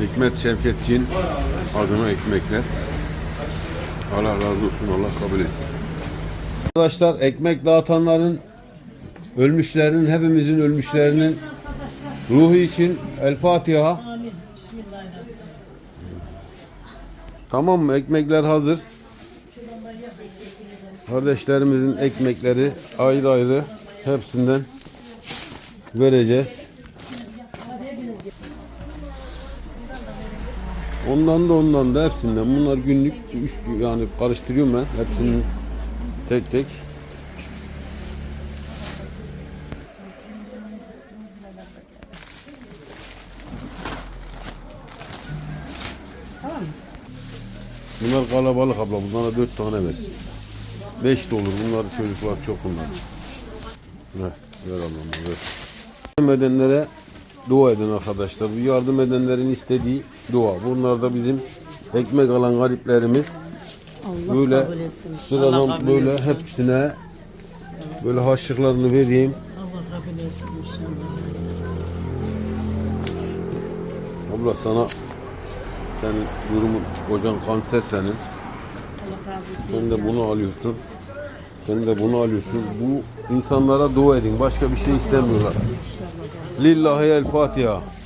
Hikmet Şevketçi'nin adına ekmekler. Allah razı olsun, Allah kabul etsin. Arkadaşlar ekmek dağıtanların ölmüşlerinin, hepimizin ölmüşlerinin ruhu için El Fatiha. Tamam mı? Ekmekler hazır. Kardeşlerimizin ekmekleri ayrı ayrı hepsinden vereceğiz. Ondan da ondan da hepsinden. Bunlar günlük üç- yani karıştırıyorum ben hepsini tek tek. Bunlar kalabalık abla. Bunlara dört tane ver. Beş de olur. Bunlar çocuklar çok bunlar. Ver, ver ablam ver. Yardım edenlere dua edin arkadaşlar. Bu yardım edenlerin istediği dua. Bunlar da bizim ekmek alan gariplerimiz. Allah Böyle sıradan böyle etsin. hepsine böyle harçlıklarını vereyim. Allah kabul etsin inşallah. Abla sana senin durumun kocan kanser senin. Sen de bunu alıyorsun. Sen de bunu alıyorsun. Bu insanlara dua edin. Başka bir şey istemiyorlar. Lillahi el Fatiha.